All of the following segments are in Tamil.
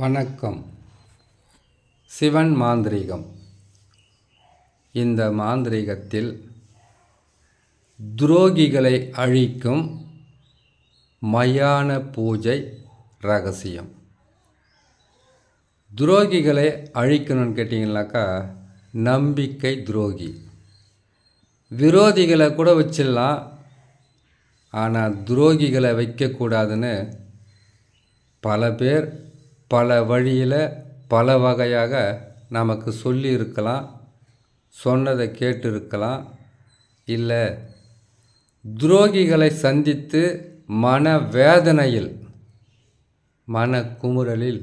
வணக்கம். சிவன் மாந்திரீகம். இந்த மாந்திரீகத்தில் துரோகிகளை அழிக்கும் மயான பூஜை ரகசியம். துரோகிகளை அழிக்கணும்னு கேட்டிங்கனாக்கா நம்பிக்கை துரோகி. விரோதிகளை கூட வச்சிடலாம் ஆனால் துரோகிகளை வைக்கக்கூடாதுன்னு பல பேர் பல வழியில் பல வகையாக நமக்கு சொல்லி இருக்கலாம் சொன்னதை கேட்டு இருக்கலாம் இல்லை துரோகிகளை சந்தித்து மன வேதனையில் மன குமுறலில்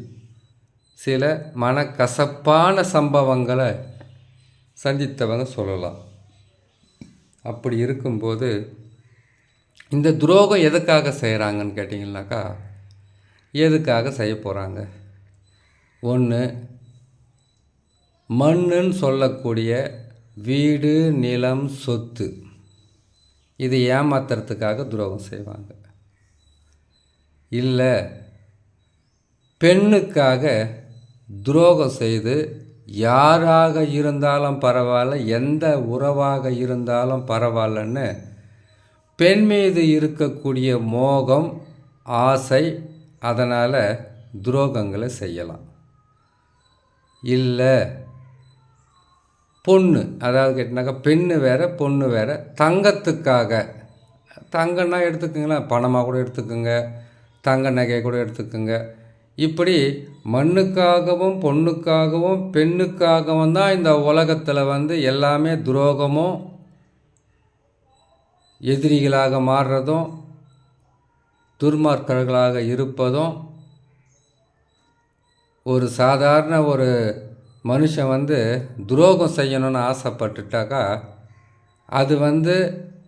சில மனக்கசப்பான சம்பவங்களை சந்தித்தவங்க சொல்லலாம். அப்படி இருக்கும்போது இந்த துரோகம் எதுக்காக செய்கிறாங்கன்னு கேட்டிங்கனாக்கா எதுக்காக செய்ய போகிறாங்க ஒன்று மண்ணுன்னு சொல்லக்கூடிய வீடு நிலம் சொத்து இது ஏமாத்துறதுக்காக துரோகம் செய்வாங்க. இல்லை பெண்ணுக்காக துரோகம் செய்து யாராக இருந்தாலும் பரவாயில்ல எந்த உறவாக இருந்தாலும் பரவாயில்லன்னு பெண் மீது இருக்கக்கூடிய மோகம் ஆசை அதனால் துரோகங்களை செய்யலாம். இல்லை பொண்ணு அதாவது கேட்டினாக்கா பெண்ணு வேறு பொண்ணு வேறு தங்கத்துக்காக. தங்கன்னா எடுத்துக்கோங்களேன் பணமாக கூட எடுத்துக்கோங்க தங்க நகை கூட எடுத்துக்கோங்க. இப்படி மண்ணுக்காகவும் பொண்ணுக்காகவும் பெண்ணுக்காகவும் தான் இந்த உலகத்தில் வந்து எல்லாமே துரோகமும் எதிரிகளாக மாறுறதும் துர்மார்க்கர்களாக இருப்பதும் ஒரு சாதாரண ஒரு மனுஷன் வந்து துரோகம் செய்யணும்னு ஆசைப்பட்டுட்டாக்கா அது வந்து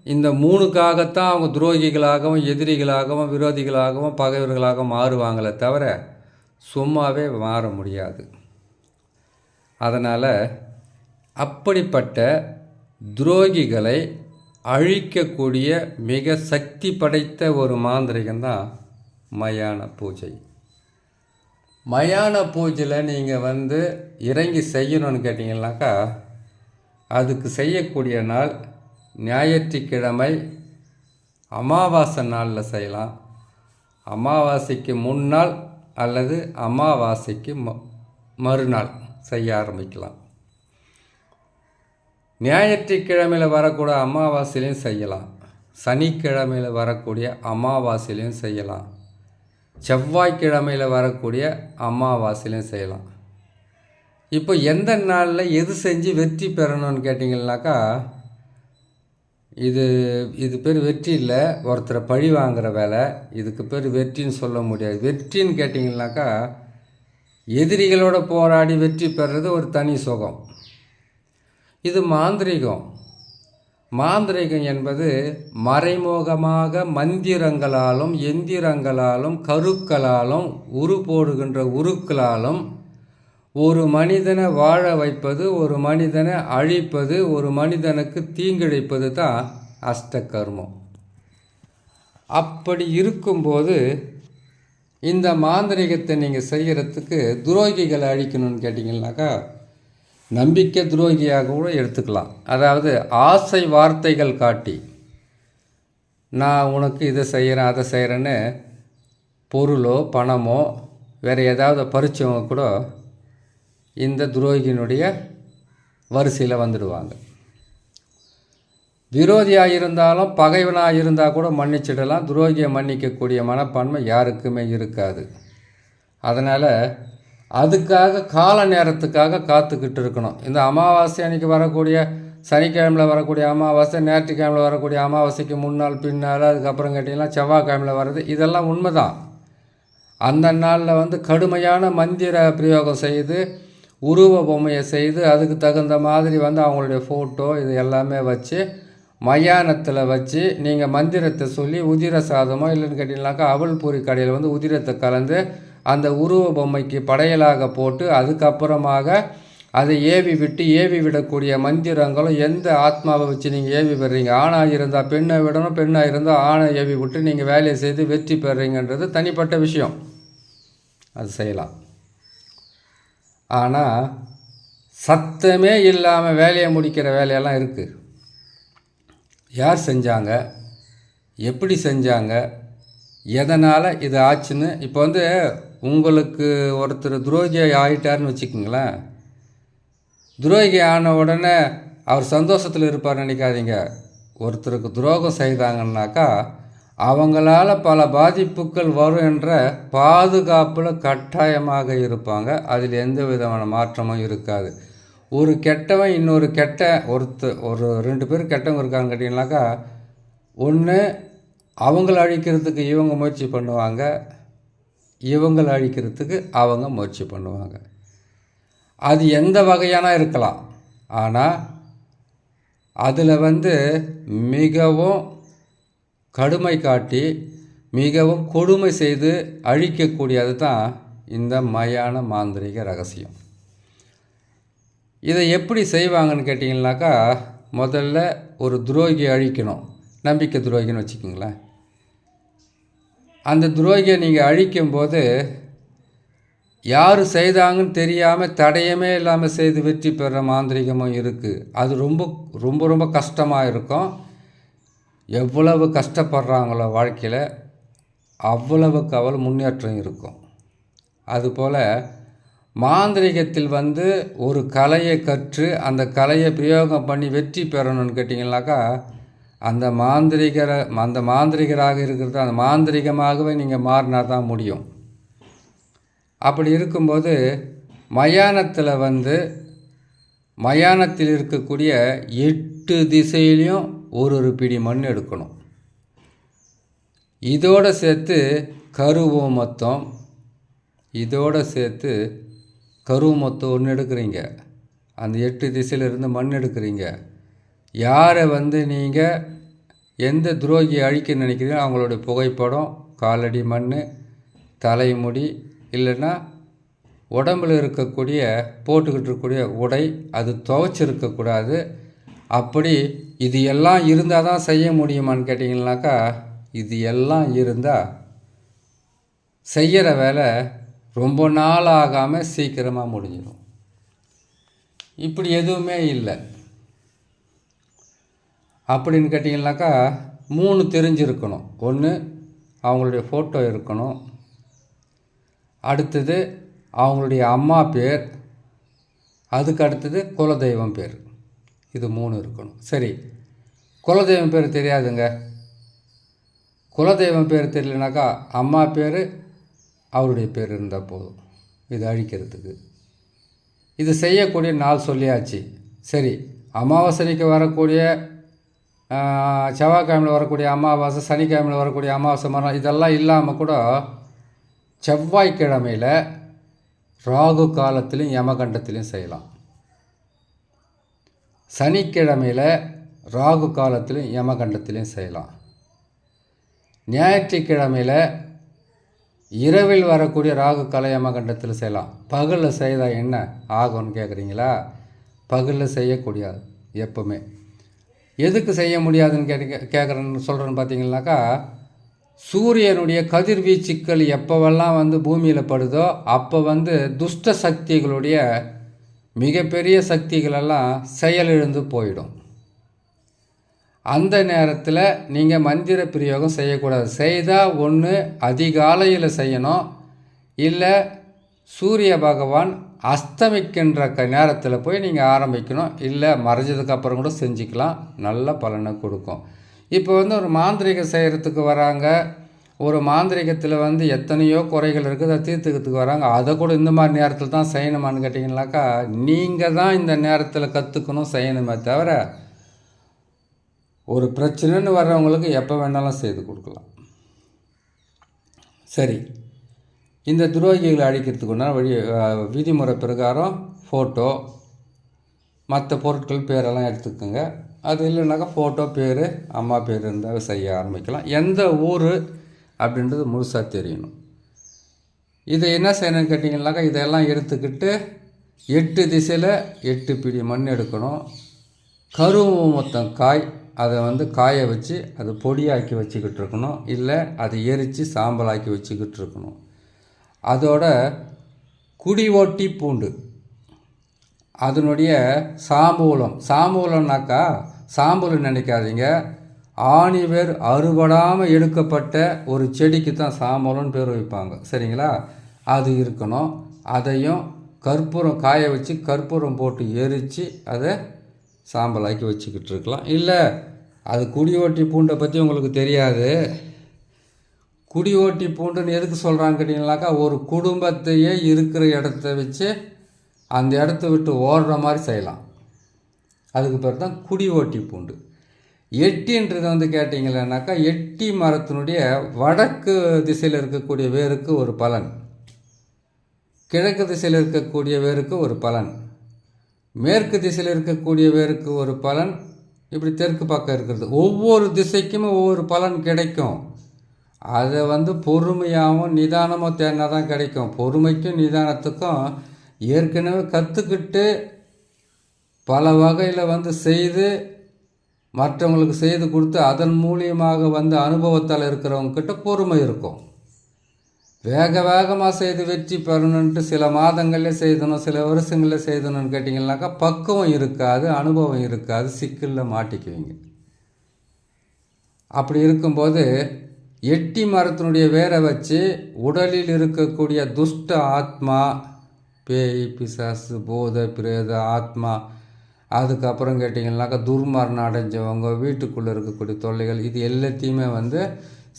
இந்த மூணுக்காகத்தான் அவங்க துரோகிகளாகவும் எதிரிகளாகவும் விரோதிகளாகவும் பகைவர்களாகவும் மாறுவாங்களே தவிர சும்மாவே மாற முடியாது. அதனால் அப்படிப்பட்ட துரோகிகளை அழிக்கக்கூடிய மிக சக்தி படைத்த ஒரு மாந்திரிகம்தான் மயான பூஜை. மயான பூஜையில் நீங்கள் வந்து இறங்கி செய்யணும்னு கேட்டிங்கனாக்கா அதுக்கு செய்யக்கூடிய நாள் ஞாயிற்றுக்கிழமை அமாவாசை நாளில் செய்யலாம். அமாவாசைக்கு முன்னாள் அல்லது அமாவாசைக்கு ம மறுநாள் செய்ய ஆரம்பிக்கலாம். ஞாயிற்றுக்கிழமையில் வரக்கூடிய அமாவாசையிலையும் செய்யலாம். சனிக்கிழமையில் வரக்கூடிய அமாவாசையிலையும் செய்யலாம். செவ்வாய்க்கிழமையில் வரக்கூடிய அமாவாசையிலையும் செய்யலாம். இப்போ எந்த நாளில் எது செஞ்சு வெற்றி பெறணும்னு கேட்டிங்கனாக்கா இது இது பேர் வெற்றி இல்லை. ஒருத்தரை பழி வாங்குகிற வேலை இதுக்கு பேர் வெற்றின்னு சொல்ல முடியாது. வெற்றின்னு கேட்டிங்கனாக்கா எதிரிகளோட போராடி வெற்றி பெறுறது ஒரு தனி சுகம். இது மாந்திரிகம். மாந்திரிகம் என்பது மறைமுகமாக மந்திரங்களாலும் எந்திரங்களாலும் கருக்களாலும் உரு போடுகின்ற உருக்களாலும் ஒரு மனிதனை வாழ வைப்பது ஒரு மனிதனை அழிப்பது ஒரு மனிதனுக்கு தீங்கிழைப்பது தான் அஷ்ட கர்மம் அப்படி இருக்கும்போது இந்த மாந்திரிகத்தை நீங்கள் செய்கிறதுக்கு துரோகிகளை அழிக்கணும்னு கேட்டிங்கனாக்கா நம்பிக்கை துரோகியாக கூட எடுத்துக்கலாம். அதாவது ஆசை வார்த்தைகள் காட்டி நான் உனக்கு இதை செய்கிறேன் அதை செய்கிறேன்னு பொருளோ பணமோ வேறு ஏதாவது பறிச்சவங்க கூட இந்த துரோகியினுடைய வரிசையில் வந்துடுவாங்க. விரோதியாக இருந்தாலும் பகைவனாக இருந்தால் கூட மன்னிச்சிடலாம். துரோகியை மன்னிக்கக்கூடிய மனப்பான்மை யாருக்குமே இருக்காது. அதனால் அதுக்காக கால நேரத்துக்காக காத்துக்கிட்டு இருக்கணும். இந்த அமாவாசை அன்றைக்கி வரக்கூடிய சனிக்கிழமையில் வரக்கூடிய அமாவாசை ஞாயிற்றுக்கிழமையில் வரக்கூடிய அமாவாசைக்கு முன்னாள் பின்னால் அதுக்கப்புறம் கேட்டிங்கன்னா செவ்வாய்க்கிழமையில் வர்றது இதெல்லாம் உண்மைதான். அந்த நாளில் வந்து கடுமையான மந்திர பிரயோகம் செய்து உருவ பொம்மையை செய்து அதுக்கு தகுந்த மாதிரி வந்து அவங்களுடைய ஃபோட்டோ இது எல்லாமே வச்சு மயானத்தில் வச்சு நீங்கள் மந்திரத்தை சொல்லி உதிர சாதமோ இல்லைன்னு கேட்டிங்கனாக்கா அவள் பூரி கடையில் வந்து உதிரத்தை கலந்து அந்த உருவ பொம்மைக்கு படையலாக போட்டு அதுக்கப்புறமாக அதை ஏவி விட்டு ஏவி விடக்கூடிய மந்திரங்களும் எந்த ஆத்மாவை வச்சு நீங்கள் ஏவி பெறுறீங்க ஆணாக இருந்தால் பெண்ணை விடணும் பெண்ணாக இருந்தால் ஆணை ஏவி விட்டு நீங்கள் வேலையை செய்து வெற்றி பெறுறீங்கன்றது தனிப்பட்ட விஷயம். அது செய்யலாம். ஆனால் சத்தமே இல்லாமல் வேலையை முடிக்கிற வேலையெல்லாம் இருக்குது யார் செஞ்சாங்க? எப்படி செஞ்சாங்க? எதனால் இது ஆச்சுன்னு இப்போ வந்து உங்களுக்கு ஒருத்தர் துரோகி ஆயிட்டாருன்னு வச்சுக்கோங்களேன். துரோகி ஆன உடனே அவர் சந்தோஷத்தில் இருப்பார் நினைக்காதீங்க. ஒருத்தருக்கு துரோகம் செய்தாங்கன்னாக்கா அவங்களால பல பாதிப்புகள் வரும் என்ற பாதுகாப்பில் கட்டாயமாக இருப்பாங்க. அதில் எந்த விதமான மாற்றமும் இருக்காது. ஒரு கெட்டவன் இன்னொரு கெட்ட ஒருத்த ஒரு ரெண்டு பேர் கெட்டவங்க இருக்காங்க கேட்டிங்கனாக்கா ஒன்று அவங்கள அழிக்கிறதுக்கு இவங்க முயற்சி பண்ணுவாங்க. இவங்களை அழிக்கிறதுக்கு அவங்க முயற்சி பண்ணுவாங்க. அது எந்த வகையான இருக்கலாம். ஆனால் அதில் வந்து மிகவும் கடுமை காட்டி மிகவும் கொடுமை செய்து அழிக்கக்கூடியது தான் இந்த மயான மாந்திரிக ரகசியம். இதை எப்படி செய்வாங்கன்னு கேட்டிங்கனாக்கா முதல்ல ஒரு துரோகி அழிக்கணும். நம்பிக்கை துரோகின்னு வச்சுக்கோங்களேன். அந்த துரோகியை நீங்கள் அழிக்கும்போது யார் செய்தாங்கன்னு தெரியாமல் தடையமே இல்லாமல் செய்து வெற்றி பெற மாந்திரிகமும் இருக்குது அது ரொம்ப ரொம்ப ரொம்ப கஷ்டமாக இருக்கும். எவ்வளவு கஷ்டப்படுறாங்களோ வாழ்க்கையில் அவ்வளவுக்கு அவ்வளோ முன்னேற்றம் இருக்கும். அதுபோல் மாந்திரிகத்தில் வந்து ஒரு கலையை கற்று அந்த கலையை பிரயோகம் பண்ணி வெற்றி பெறணும்னு கேட்டிங்கனாக்கா அந்த மாந்திரிகரை அந்த மாந்திரிகராக இருக்கிறது அந்த மாந்திரிகமாகவே நீங்கள் மாறினா தான் முடியும். அப்படி இருக்கும்போது மயானத்தில் வந்து மயானத்தில் இருக்கக்கூடிய எட்டு திசையிலையும் ஒரு ஒரு பிடி மண் எடுக்கணும். இதோடு சேர்த்து கருவம் மொத்தம் இதோடு சேர்த்து கருவு மொத்தம் ஒன்று எடுக்கிறீங்க. அந்த எட்டு திசையிலிருந்து மண் எடுக்கிறீங்க. யாரை வந்து நீங்கள் எந்த துரோகியை அழிக்க நினைக்கிறீங்களோ அவங்களுடைய புகைப்படம் காலடி மண் தலைமுடி இல்லைன்னா உடம்பில் இருக்கக்கூடிய போட்டுக்கிட்டு இருக்கக்கூடிய உடை அது துவைச்சிருக்கக்கூடாது. அப்படி இது எல்லாம் இருந்தால் தான் செய்ய முடியுமான்னு கேட்டிங்கனாக்கா இது எல்லாம் இருந்தால் செய்கிற வேலை ரொம்ப நாள் ஆகாமல் சீக்கிரமாக முடிஞ்சிடும் இப்படி எதுவுமே இல்லை. அப்படின்னு கேட்டிங்கனாக்கா மூணு தெரிஞ்சிருக்கணும். ஒன்று அவங்களுடைய ஃபோட்டோ இருக்கணும். அடுத்தது அவங்களுடைய அம்மா பேர். அதுக்கு அடுத்தது குலதெய்வம் பேர். இது மூணு இருக்கணும். சரி. குலதெய்வம் பேர் தெரியாதுங்க. குலதெய்வம் பேர் தெரியலனாக்கா அம்மா பேர் அவருடைய பேர் இருந்தால் போதும். இது அழிக்கிறதுக்கு. இது செய்யக்கூடிய நாள் சொல்லியாச்சு. சரி. அமாவாசனைக்கு வரக்கூடிய செவ்வாய்க்கிழமையில் வரக்கூடிய அமாவாசை சனிக்கிழமையில் வரக்கூடிய அமாவாசை மரம் இதெல்லாம் இல்லாமல் கூட செவ்வாய்க்கிழமையில் ராகு காலத்திலையும் யமகண்டத்திலையும் செய்யலாம். சனிக்கிழமையில் ராகு காலத்திலையும் யமகண்டத்திலையும் செய்யலாம். ஞாயிற்றுக்கிழமையில் இரவில் வரக்கூடிய ராகு கலை யமகண்டத்தில் செய்யலாம். பகலில் செய்தால் என்ன ஆகும்னு கேட்குறீங்களா பகலில் செய்யக்கூடியது எப்போவுமே. எதுக்கு செய்ய முடியாதுன்னு கேட்டு கேட்குறேன்னு சொல்கிறேன்னு பார்த்தீங்கன்னாக்கா சூரியனுடைய கதிர்வீச்சுக்கள் எப்போவெல்லாம் வந்து பூமியில் படுதோ அப்போ வந்து துஷ்ட சக்திகளுடைய மிகப்பெரிய சக்திகளெல்லாம் செயலிழந்து போயிடும். அந்த நேரத்தில் நீங்கள் மந்திர பிரயோகம் செய்யக்கூடாது. செய்தால் ஒன்று அதிகாலையில் செய்யணும். இல்லை சூரிய பகவான் அஸ்தமிக்கின்ற க நேரத்தில் போய் நீங்கள் ஆரம்பிக்கணும். இல்லை மறைஞ்சதுக்கு அப்புறம் கூட செஞ்சுக்கலாம். நல்ல பலனை கொடுக்கும். இப்போ வந்து ஒரு மாந்திரிகம் செய்கிறதுக்கு வராங்க. ஒரு மாந்திரிகத்தில் வந்து எத்தனையோ குறைகள் இருக்குது அதை தீர்த்துக்கிறதுக்கு வராங்க. அதை கூட இந்த மாதிரி நேரத்தில் தான் செய்யணுமான்னு கேட்டிங்கனாக்கா நீங்கள் தான் இந்த நேரத்தில் கற்றுக்கணும் செய்யணுமே தவிர ஒரு பிரச்சனைன்னு வர்றவங்களுக்கு எப்போ வேணாலும் செய்து கொடுக்கலாம். சரி. இந்த துரோகிகளை அழிக்கிறதுக்குன்னா வழி விதிமுறை பிரகாரம் ஃபோட்டோ மற்ற பொருட்கள் பேரெல்லாம் எடுத்துக்கோங்க. அது இல்லைனாக்கா ஃபோட்டோ பேர் அம்மா பேர் இருந்தால் செய்ய ஆரம்பிக்கலாம். எந்த ஊர் அப்படின்றது முழுசாக தெரியணும். இதை என்ன செய்யணும்னு கேட்டிங்கனாக்கா இதெல்லாம் எடுத்துக்கிட்டு எட்டு திசையில் எட்டு பிடி மண் எடுக்கணும். கருவு மொத்தம் காய் அதை வந்து காய வச்சு அதை பொடியாக்கி வச்சுக்கிட்டு இருக்கணும். இல்லை அதை எரித்து சாம்பலாக்கி வச்சுக்கிட்டு இருக்கணும். அதோட குடி ஓட்டி பூண்டு. அதனுடைய சாம்பூலம் சாம்பூலம்னாக்கா சாம்பல் நினைக்காதீங்க. ஆணிவேர் அறுபடாமல் எடுக்கப்பட்ட ஒரு செடிக்கு தான் சாம்பூலம்னு பேர் வைப்பாங்க. சரிங்களா? அது இருக்கணும். அதையும் கற்பூரம் காய வச்சு கற்பூரம் போட்டு எரித்து அதை சாம்பலாக்கி வச்சுக்கிட்டு இருக்கலாம். இல்லை அது குடி ஓட்டி பூண்டை பற்றி உங்களுக்கு தெரியாது. குடி ஓட்டி பூண்டுன்னு எதுக்கு சொல்கிறாங்க கேட்டிங்கனாக்கா ஒரு குடும்பத்தையே இருக்கிற இடத்த வச்சு அந்த இடத்த விட்டு ஓடுற மாதிரி செய்யலாம். அதுக்கு பேர் தான் குடி ஓட்டி பூண்டு. எட்டின்றது வந்து கேட்டிங்களேனாக்கா எட்டி மரத்தினுடைய வடக்கு திசையில் இருக்கக்கூடிய வேருக்கு ஒரு பலன். கிழக்கு திசையில் இருக்கக்கூடிய வேருக்கு ஒரு பலன். மேற்கு திசையில் இருக்கக்கூடிய வேருக்கு ஒரு பலன். இப்படி தெற்கு பக்கம் இருக்கிறது. ஒவ்வொரு திசைக்குமே ஒவ்வொரு பலன் கிடைக்கும். அதை வந்து பொறுமையாகவும் நிதானமாக தேடினா தான் கிடைக்கும். பொறுமைக்கும் நிதானத்துக்கும் ஏற்கனவே கற்றுக்கிட்டு பல வகையில் வந்து செய்து மற்றவங்களுக்கு செய்து கொடுத்து அதன் மூலியமாக வந்து அனுபவத்தால் இருக்கிறவங்க கிட்ட பொறுமை இருக்கும். வேக வேகமாக செய்து வெற்றி பெறணுன்ட்டு சில மாதங்களில் செய்தணும் சில வருஷங்களில் செய்தணும்னு கேட்டிங்கனாக்கா பக்குவம் இருக்காது அனுபவம் இருக்காது சிக்கலில் மாட்டிக்குவீங்க. அப்படி இருக்கும்போது எட்டி மரத்தினுடைய வேரை வச்சு உடலில் இருக்கக்கூடிய துஷ்ட ஆத்மா பேய் பிசாசு போத பிரேத ஆத்மா அதுக்கப்புறம் கேட்டிங்கனாக்கா துர்மரணம் அடைஞ்சவங்க வீட்டுக்குள்ளே இருக்கக்கூடிய தொல்லைகள் இது எல்லாத்தையுமே வந்து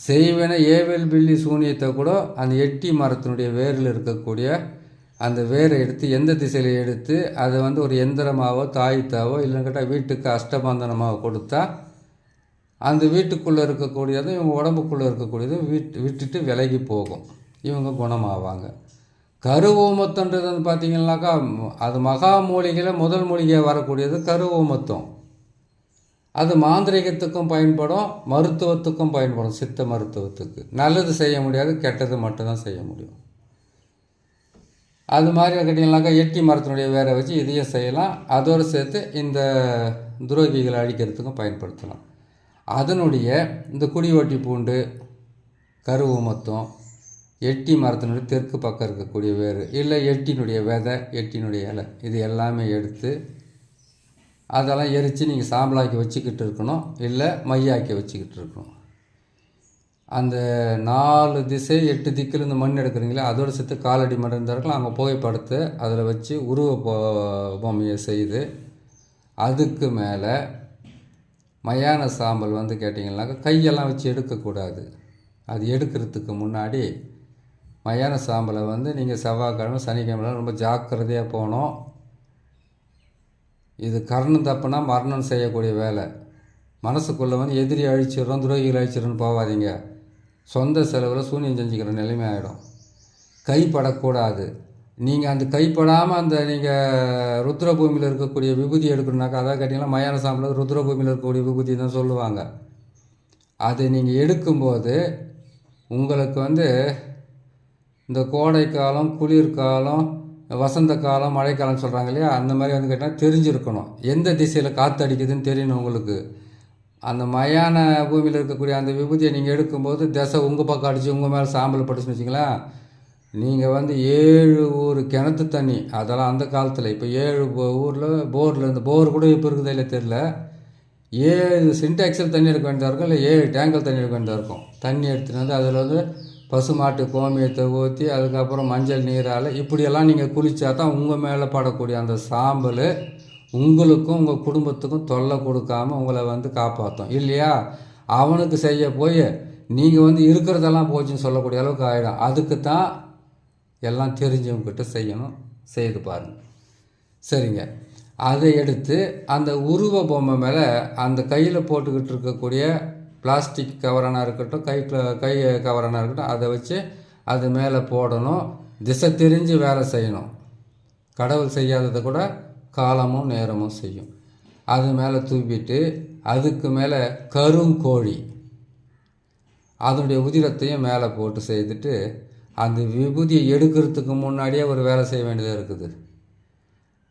செய்வன ஏவல் பில்லி சூனியத்தை கூட அந்த எட்டி மரத்தினுடைய வேரில் இருக்கக்கூடிய அந்த வேரை எடுத்து எந்த திசையில் எடுத்து அதை வந்து ஒரு எந்திரமாவோ தாய்த்தாவோ இல்லைன்னு கேட்டால் வீட்டுக்கு அஷ்டபந்தனமாக கொடுத்தா அந்த வீட்டுக்குள்ளே இருக்கக்கூடியதும் இவங்க உடம்புக்குள்ளே இருக்கக்கூடியதும் வீட்டு விட்டுட்டு விலகி போகும். இவங்க குணமாவாங்க. கருவோமத்தன்றது வந்து பார்த்தீங்கன்னாக்கா அது மகா மூலிகையில் முதல் மூலிகையாக வரக்கூடியது கருவோமத்தம் அது மாந்திரிகத்துக்கும் பயன்படும் மருத்துவத்துக்கும் பயன்படும் சித்த மருத்துவத்துக்கு. நல்லது செய்ய முடியாது கெட்டது மட்டும்தான் செய்ய முடியும். அது மாதிரி கேட்டிங்கனாக்கா எட்டி மரத்தினுடைய வேரை வச்சு இதையும் செய்யலாம். அதோடு சேர்த்து இந்த துரோகிகளை அழிக்கிறதுக்கும் பயன்படுத்தலாம். அதனுடைய இந்த குடிவட்டி பூண்டு கருவூமத்தம் எட்டி மரத்தினுடைய தெற்கு பக்கம் இருக்கக்கூடிய வேர் இல்லை எட்டினுடைய விதை எட்டினுடைய இலை இது எல்லாமே எடுத்து அதெல்லாம் எரித்து நீங்கள் சாம்பலாக்கி வச்சுக்கிட்டு இருக்கணும் இல்லை மையாக்கி வச்சுக்கிட்டு இருக்கணும். அந்த நாலு திசை எட்டு திக்கில் இந்த மண் எடுக்கிறீங்களே அதோடு சேர்த்து காலடி மண் இருந்தால் அங்கே புகைப்படுத்து அதில் வச்சு உருவ பொம்மையை செய்து அதுக்கு மேலே மயான சாம்பல் வந்து கேட்டிங்கனாக்கா கையெல்லாம் வச்சு எடுக்கக்கூடாது. அது எடுக்கிறதுக்கு முன்னாடி மயான சாம்பலை வந்து நீங்கள் செவ்வாய்க்கிழமை சனிக்கிழமை ரொம்ப ஜாக்கிரதையாக போகணும். இது கர்ணம் தப்புனா மரணம் செய்யக்கூடிய வேலை. மனசுக்குள்ளே வந்து எதிரி அழிச்சிடுறோம் துரோகிகள் அழிச்சிடுறோன்னு போகாதீங்க. சொந்த செலவில் சூன்யம் செஞ்சுக்கிற நிலைமை ஆகிடும் கைப்படக்கூடாது. நீங்கள் அந்த கைப்படாமல் அந்த நீங்கள் ருத்ரபூமியில் இருக்கக்கூடிய விபூதி எடுக்கணுனாக்கா அதாவது கேட்டிங்கன்னா மயான சாம்பிள் ருத்ரபூமியில் இருக்கக்கூடிய விபூதி தான் சொல்லுவாங்க. அதை நீங்கள் எடுக்கும்போது உங்களுக்கு வந்து இந்த கோடை காலம் குளிர்காலம் வசந்த காலம் மழைக்காலம் சொல்கிறாங்க இல்லையா? அந்த மாதிரி வந்து கேட்டால் தெரிஞ்சிருக்கணும். எந்த திசையில் காற்று அடிக்குதுன்னு தெரியணும் உங்களுக்கு. அந்த மயான பூமியில் இருக்கக்கூடிய அந்த விபூதியை நீங்கள் எடுக்கும்போது திசை உங்கள் பக்கம் அடித்து உங்கள் மேலே சாம்பல் பட்டுச்சுன்னு வச்சிங்களேன் நீங்கள் வந்து ஏழு ஊர் கிணத்து தண்ணி அதெல்லாம் அந்த காலத்தில் இப்போ ஏழு ஊரில் போரில் இந்த போர் கூட இப்போ இருக்குதா இல்லை தெரில ஏழு சின்டாக்ஸில் தண்ணி எடுக்க வேண்டியதாக இருக்கும் இல்லை ஏழு டேங்கல் தண்ணி எடுக்க வேண்டியதாக இருக்கும்? தண்ணி எடுத்துகிட்டு வந்து அதில் வந்து பசுமாட்டு கோமியத்தை ஊற்றி அதுக்கப்புறம் மஞ்சள் நீரால் இப்படியெல்லாம் நீங்கள் குளித்தா தான் உங்கள் மேலே படக்கூடிய அந்த சாம்பல் உங்களுக்கும் உங்கள் குடும்பத்துக்கும் தொல்லை கொடுக்காம உங்களை வந்து காப்பாற்றும் இல்லையா? அவனுக்கு செய்ய போய் நீங்கள் வந்து இருக்கிறதெல்லாம் போச்சுன்னு சொல்லக்கூடிய அளவுக்கு ஆகிடும் அதுக்கு தான் எல்லாம் தெரிஞ்சவங்கக்கிட்ட செய்யணும் செய்து பாருங்கள் சரிங்க. அதை எடுத்து அந்த உருவ பொம்மை மேலே அந்த கையில் போட்டுக்கிட்டு இருக்கக்கூடிய பிளாஸ்டிக் கவரானாக இருக்கட்டும் கைட்டில் கை கவரானாக இருக்கட்டும் அதை வச்சு அது மேலே போடணும். திசை தெரிஞ்சு வேலை செய்யணும். கடவுள் செய்யாததை கூட காலமும் நேரமும் செய்யும். அது மேலே தூப்பிட்டு அதுக்கு மேலே கருங்கோழி. அதனுடைய உதிரத்தையும் மேலே போட்டு செய்துட்டு அந்த விபூதியை எடுக்கிறதுக்கு முன்னாடியே ஒரு வேலை செய்ய வேண்டியதாக இருக்குது.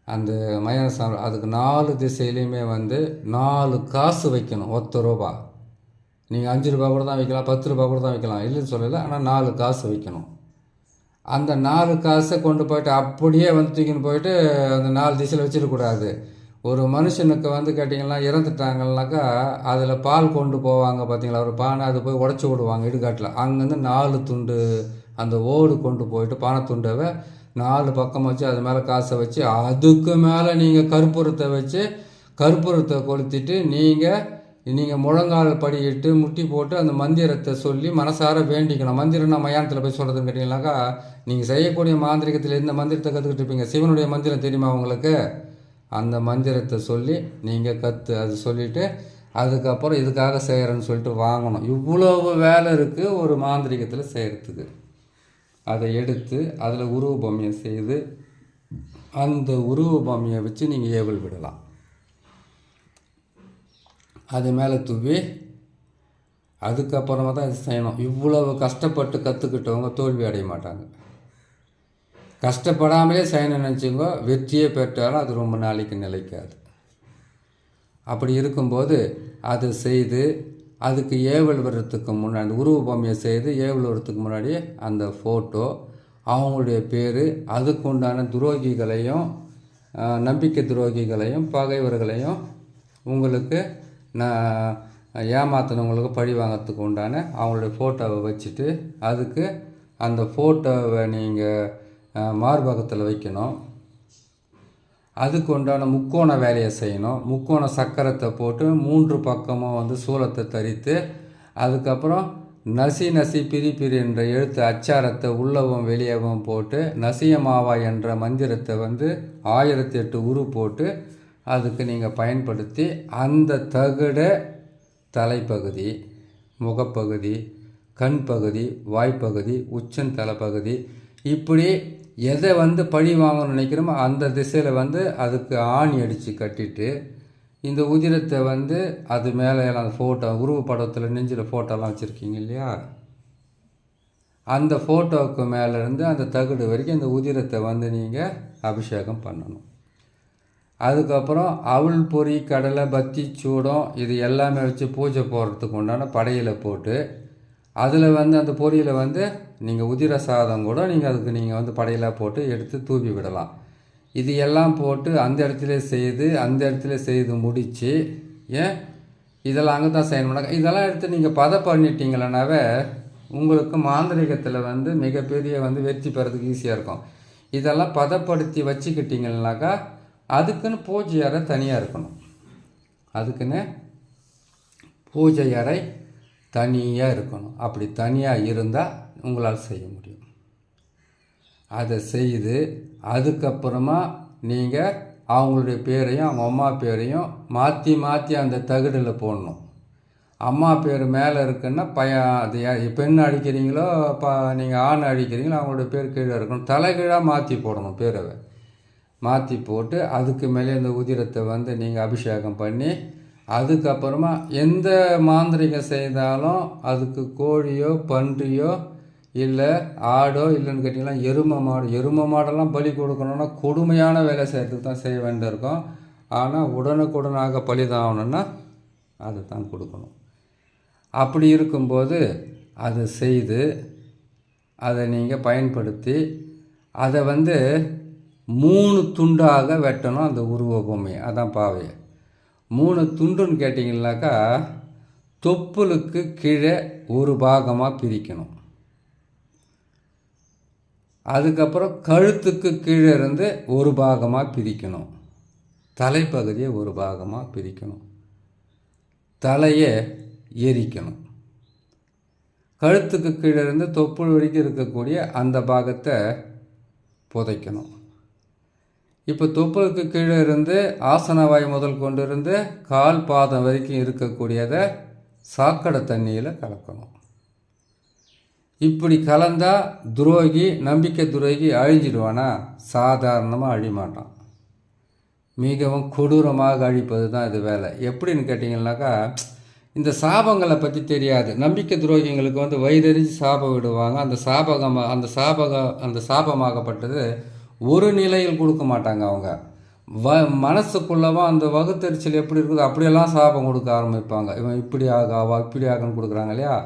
அந்த மயான சாம்பல் அதுக்கு நாலு திசையிலையுமே வந்து நாலு காசு வைக்கணும் ஒத்த ரூபா. நீங்கள் அஞ்சு ரூபா கூட தான் வைக்கலாம் பத்து ரூபா கூட தான் வைக்கலாம் இல்லைன்னு சொல்லலை ஆனால் நாலு காசு வைக்கணும். அந்த நாலு காசை கொண்டு போயிட்டு அப்படியே வந்து தூக்கின்னு போயிட்டு அந்த நாலு திசையில் வச்சிடக்கூடாது ஒரு மனுஷனுக்கு வந்து கேட்டிங்கன்னா இறந்துட்டாங்கன்னாக்கா அதில் பால் கொண்டு போவாங்க பார்த்தீங்களா ஒரு பானை அது போய் உடச்சி விடுவாங்க இடுகாட்டில். அங்கேருந்து நாலு துண்டு அந்த ஓடு கொண்டு போயிட்டு பானை துண்டவை நாலு பக்கம் வச்சு அது மேலே காசை வச்சு அதுக்கு மேலே நீங்கள் கற்பூரத்தை வச்சு கற்பூரத்தை கொளுத்திட்டு நீங்கள் நீங்கள் முழங்கால் படியிட்டு முட்டி போட்டு அந்த மந்திரத்தை சொல்லி மனசார வேண்டிக்கணும். மந்திரம் மயானத்தில் போய் சொல்கிறதுன்னு கேட்டிங்கனாக்கா நீங்கள் செய்யக்கூடிய மாந்திரிகத்தில் எந்த மந்திரத்தை கற்றுக்கிட்டு இருப்பீங்க? சிவனுடைய மந்திரம் தெரியுமா உங்களுக்கு? அந்த மந்திரத்தை சொல்லி நீங்கள் கற்று அது சொல்லிவிட்டு அதுக்கப்புறம் இதுக்காக செய்கிறேன்னு சொல்லிட்டு வாங்கணும். இவ்வளவு வேலை இருக்குது ஒரு மாந்திரிகத்தில் செய்கிறதுக்கு. அதை எடுத்து அதில் உருவ பொம்மையை செய்து அந்த உருவ பொம்மையை வச்சு நீங்கள் ஏவல் விடலாம். அது மேலே தூவி அதுக்கப்புறமா தான் இது செய்யணும். இவ்வளவு கஷ்டப்பட்டு கற்றுக்கிட்டவங்க தோல்வி அடைய மாட்டாங்க. கஷ்டப்படாமலே செய்யணும்னு நினச்சிங்க வெற்றியே பெற்றாலும் அது ரொம்ப நாளைக்கு நிலைக்காது. அப்படி இருக்கும்போது அதை செய்து அதுக்கு ஏவல் வர்றதுக்கு முன்னாடி அந்த உருவ பொம்மையை செய்து ஏவல் வர்றதுக்கு முன்னாடி அந்த ஃபோட்டோ அவங்களுடைய பேர் அதுக்கு உண்டான துரோகிகளையும் நம்பிக்கை துரோகிகளையும் பகைவர்களையும் உங்களுக்கு நான் ஏமாத்தினவங்களுக்கு பழி வாங்கிறதுக்கு உண்டான அவங்களுடைய ஃபோட்டோவை வச்சுட்டு அதுக்கு அந்த ஃபோட்டோவை நீங்கள் மார்பகத்தில் வைக்கணும். அதுக்கு உண்டான முக்கோண வேலையை செய்யணும். முக்கோண சக்கரத்தை போட்டு மூன்று பக்கமும் வந்து சூலத்தை தரித்து அதுக்கப்புறம் நசி நசி பிரி பிரி என்ற எழுத்து அச்சாரத்தை உள்ளவும் வெளியவும் போட்டு நசியமாவா என்ற மந்திரத்தை வந்து ஆயிரத்தி எட்டு உரு போட்டு அதுக்கு நீங்கள் பயன்படுத்தி அந்த தகுட தலைப்பகுதி முகப்பகுதி கண் பகுதி வாய்ப்பகுதி உச்சன் தலைப்பகுதி இப்படி எதை வந்து பழி வாங்கணும்னு நினைக்கிறோமோ அந்த திசையில் வந்து அதுக்கு ஆணி அடித்து கட்டிட்டு இந்த உதிரத்தை வந்து அது மேலே எல்லாம் ஃபோட்டோ உருவப்படத்தில் நெஞ்சில் ஃபோட்டோலாம் வச்சுருக்கீங்க இல்லையா? அந்த ஃபோட்டோவுக்கு மேலேருந்து அந்த தகுடு வரைக்கும் அந்த உதிரத்தை வந்து நீங்கள் அபிஷேகம் பண்ணணும். அதுக்கப்புறம் அவள் பொறி கடலை பத்தி சூடம் இது எல்லாமே வச்சு பூஜை போடுறதுக்கு உண்டான படையில் போட்டு அதில் வந்து அந்த பொரியில் வந்து நீங்கள் உதிர சாதம் கூட நீங்கள் அதுக்கு நீங்கள் வந்து படையில் போட்டு எடுத்து தூவி விடலாம். இது எல்லாம் போட்டு அந்த இடத்துல செய்து அந்த இடத்துல செய்து முடித்து ஏன் இதெல்லாம் அங்கே தான் செய்யணும்னா இதெல்லாம் எடுத்து நீங்கள் பத பண்ணிட்டீங்களனாவே உங்களுக்கு மாந்திரிகத்தில் வந்து மிகப்பெரிய வந்து வெற்றி பெறதுக்கு ஈஸியாக இருக்கும். இதெல்லாம் பதப்படுத்தி வச்சுக்கிட்டீங்கன்னாக்கா அதுக்குன்னு பூஜை அறை தனியாக இருக்கணும். அதுக்குன்னு பூஜை அறை தனியாக இருக்கணும். அப்படி தனியாக இருந்தால் உங்களால் செய்ய முடியும். அதை செய்து அதுக்கப்புறமா நீங்கள் அவங்களுடைய பேரையும் அவங்க அம்மா பேரையும் மாற்றி மாற்றி அந்த தகுடில் போடணும். அம்மா பேர் மேலே இருக்குன்னா பையன் அது பெண் அடிக்கிறீங்களோ ப நீங்கள் ஆண் அடிக்கிறீங்களோ அவங்களோட பேர் கீழே இருக்கணும். தலைகீழாக மாற்றி போடணும் பேரவை. மாற்றி போட்டு அதுக்கு மேலே இந்த உதிரத்தை வந்து நீங்கள் அபிஷேகம் பண்ணி அதுக்கப்புறமா எந்த மாந்திரிகம் செய்தாலும் அதுக்கு கோழியோ பன்றியோ இல்லை ஆடோ இல்லைன்னு கேட்டிங்கன்னா எருமை மாடு. எருமை மாடெல்லாம் பலி கொடுக்கணுன்னா கொடுமையான வேலை செய்கிறதுக்கு தான் செய்ய வேண்டியிருக்கும். ஆனால் உடனுக்குடனாக பலிதாகணும்னா அதை தான் கொடுக்கணும். அப்படி இருக்கும்போது அதை செய்து அதை நீங்கள் பயன்படுத்தி அதை வந்து மூணு துண்டாக வெட்டணும் அந்த உருவ பொம்மையை அதான் பாவையை. மூணு துண்டுன்னு கேட்டிங்கனாக்கா தொப்புளுக்கு கீழே ஒரு பாகமாக பிரிக்கணும். அதுக்கப்புறம் கழுத்துக்கு கீழே இருந்து ஒரு பாகமாக பிரிக்கணும். தலைப்பகுதியை ஒரு பாகமாக பிரிக்கணும். தலையை எரிக்கணும். கழுத்துக்கு கீழே இருந்து தொப்புள் வரைக்கும் இருக்கக்கூடிய அந்த பாகத்தை புதைக்கணும். இப்போ தொப்புளுக்கு கீழே இருந்து ஆசனவாய் முதல் கொண்டு இருந்து கால் பாதம் வரைக்கும் இருக்கக்கூடியதை சாக்கடை தண்ணியில் கலக்கணும். இப்படி கலந்தால் துரோகி நம்பிக்கை துரோகி அழிஞ்சிடுவானா? சாதாரணமாக அழிமாட்டான். மிகவும் கொடூரமாக அழிப்பது தான் இது வேலை. எப்படின்னு கேட்டிங்கன்னாக்கா இந்த சாபங்களை பற்றி தெரியாது. நம்பிக்கை துரோகிங்களுக்கு வந்து வயிறறிஞ்சு சாபம் விடுவாங்க. அந்த சாபகம் அந்த சாபக அந்த சாபமாகப்பட்டது ஒரு நிலையில் கொடுக்க மாட்டாங்க அவங்க. வ மனசுக்குள்ளவா அந்த வகுத்தறிச்சல் எப்படி இருக்குதோ அப்படியெல்லாம் சாபம் கொடுக்க ஆரம்பிப்பாங்க. இவன் இப்படி ஆக இப்படி ஆகன்னு கொடுக்குறாங்க இல்லையா?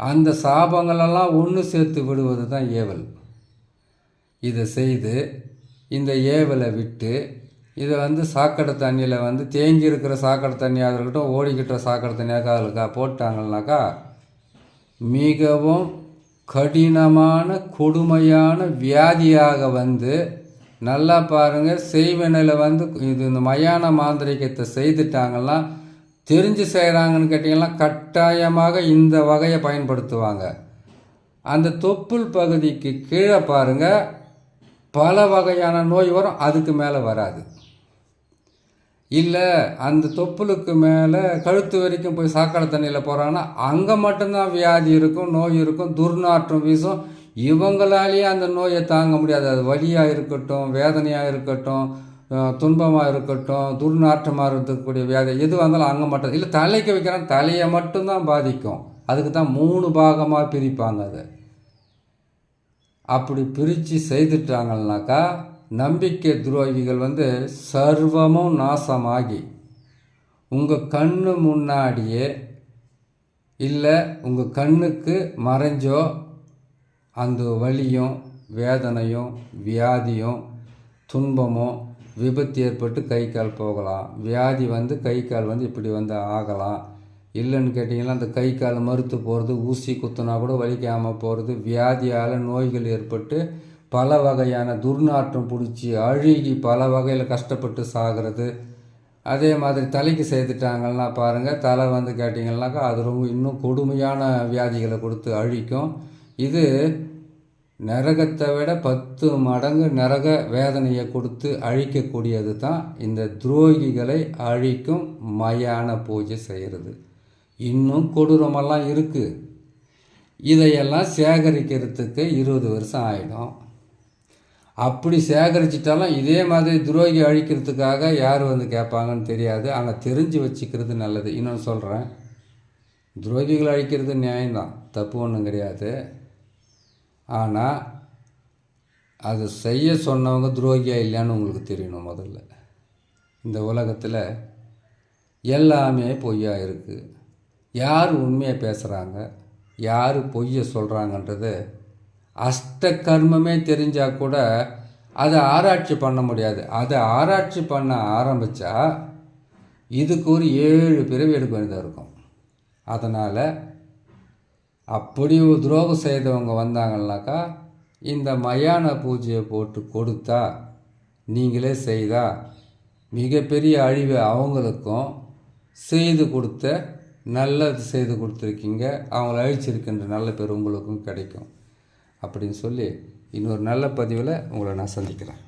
அந்த சாபங்களெல்லாம் ஒன்று சேர்த்து விடுவது தான் ஏவல். இதை செய்து இந்த ஏவலை விட்டு இதை வந்து சாக்கடை தண்ணியில் வந்து தேங்கி இருக்கிற சாக்கடை தண்ணியாக இருக்கட்டும் ஓடிக்கிட்ட சாக்கடை தண்ணியாக அதில் போட்டாங்கன்னாக்கா மிகவும் கடினமான கொடுமையான வியாதியாக வந்து நல்லா பாருங்கள் செய்வனையில் வந்து இது இந்த மயான மாந்திரிகத்தை செய்துட்டாங்கன்னா தெரிஞ்சு செய்கிறாங்கன்னு கேட்டிங்கன்னா கட்டாயமாக இந்த வகையை பயன்படுத்துவாங்க. அந்த தொப்புள் பகுதிக்கு கீழே பாருங்கள் பல வகையான நோய் வரும் அதுக்கு மேலே வராது. இல்லை அந்த தொப்புளுக்கு மேலே கழுத்து வரைக்கும் போய் சாக்கடை தண்ணியில் போகிறாங்கன்னா அங்கே மட்டும்தான் வியாதி இருக்கும் நோய் இருக்கும் துர்நாற்றம் வீசும். இவங்களாலேயே அந்த நோயை தாங்க முடியாது. அது வலியாக இருக்கட்டும் வேதனையாக இருக்கட்டும் துன்பமாக இருக்கட்டும் துர்நாற்றமாக இருக்கக்கூடிய வியாதி எது வந்தாலும் அங்கே மட்டும் இல்லை தலைக்கு வைக்கிறான் தலையை மட்டும்தான் பாதிக்கும். அதுக்கு தான் மூணு பாகமாக பிரிப்பாங்க அதை. அப்படி பிரித்து செய்துட்டாங்கன்னாக்கா நம்பிக்கை துரோகிகள் வந்து சர்வமும் நாசமாகி உங்கள் கண்ணு முன்னாடியே இல்லை உங்கள் கண்ணுக்கு மறைஞ்சோ அந்த வலியும் வேதனையும் வியாதியும் துன்பமும் விபத்து ஏற்பட்டு கை கால் போகலாம். வியாதி வந்து கை கால் வந்து இப்படி வந்து ஆகலாம். இல்லைன்னு கேட்டிங்கன்னா அந்த கை கால் மறுத்து போகிறது ஊசி குத்துனா கூட வலிக்காமல் போகிறது வியாதியால் நோய்கள் ஏற்பட்டு பல வகையான துர்நாற்றம் பிடிச்சி அழுகி பல வகையில் கஷ்டப்பட்டு சாகிறது. அதே மாதிரி தலைக்கு சேர்த்துட்டாங்கன்னா பாருங்கள் தலை வந்து கேட்டிங்கன்னாக்கா அது ரொம்ப இன்னும் கொடுமையான வியாதிகளை கொடுத்து அழிக்கும். இது நரகத்தை விட பத்து மடங்கு நரக வேதனையை கொடுத்து அழிக்கக்கூடியது தான் இந்த துரோகிகளை அழிக்கும் மயான பூஜை செய்கிறது. இன்னும் கொடூரமெல்லாம் இருக்குது இதையெல்லாம் சேகரிக்கிறதுக்கு இருபது வருஷம் ஆகிடும் அப்படி சேகரிச்சிட்டாலும் இதே மாதிரி துரோகி அழிக்கிறதுக்காக யார் வந்து கேட்பாங்கன்னு தெரியாது. ஆனால் தெரிஞ்சு வச்சுக்கிறது நல்லது. இன்னொன்று சொல்கிறேன் துரோகிகள் அழிக்கிறது நியாயம்தான். தப்பு ஒன்றும் கிடையாது. ஆனால் அது செய்ய சொன்னவங்க துரோகியா இல்லையான்னு உங்களுக்கு தெரியணும் முதல்ல. இந்த உலகத்தில் எல்லாமே பொய்யா இருக்குது யார் உண்மையை பேசுகிறாங்க யார் பொய்யை சொல்கிறாங்கன்றது அஷ்ட கர்மமே தெரிஞ்சால் கூட அதை ஆராய்ச்சி பண்ண முடியாது. அதை ஆராய்ச்சி பண்ண ஆரம்பித்தா இதுக்கு ஒரு ஏழு பிறவி எடுக்க வேண்டியதாக இருக்கும். அதனால் அப்படி ஒரு துரோகம் செய்தவங்க வந்தாங்கன்னாக்கா இந்த மயான பூஜையை போட்டு கொடுத்தா நீங்களே செய்தா மிகப்பெரிய அழிவு அவங்களுக்கும் செய்து கொடுத்த நல்லது செய்து கொடுத்துருக்கீங்க. அவங்கள அழிச்சிருக்கின்ற நல்ல பேர் உங்களுக்கும் கிடைக்கும். அப்படின்னு சொல்லி இன்னொரு நல்ல பதிவில் உங்களை நான் சந்திக்கிறேன்.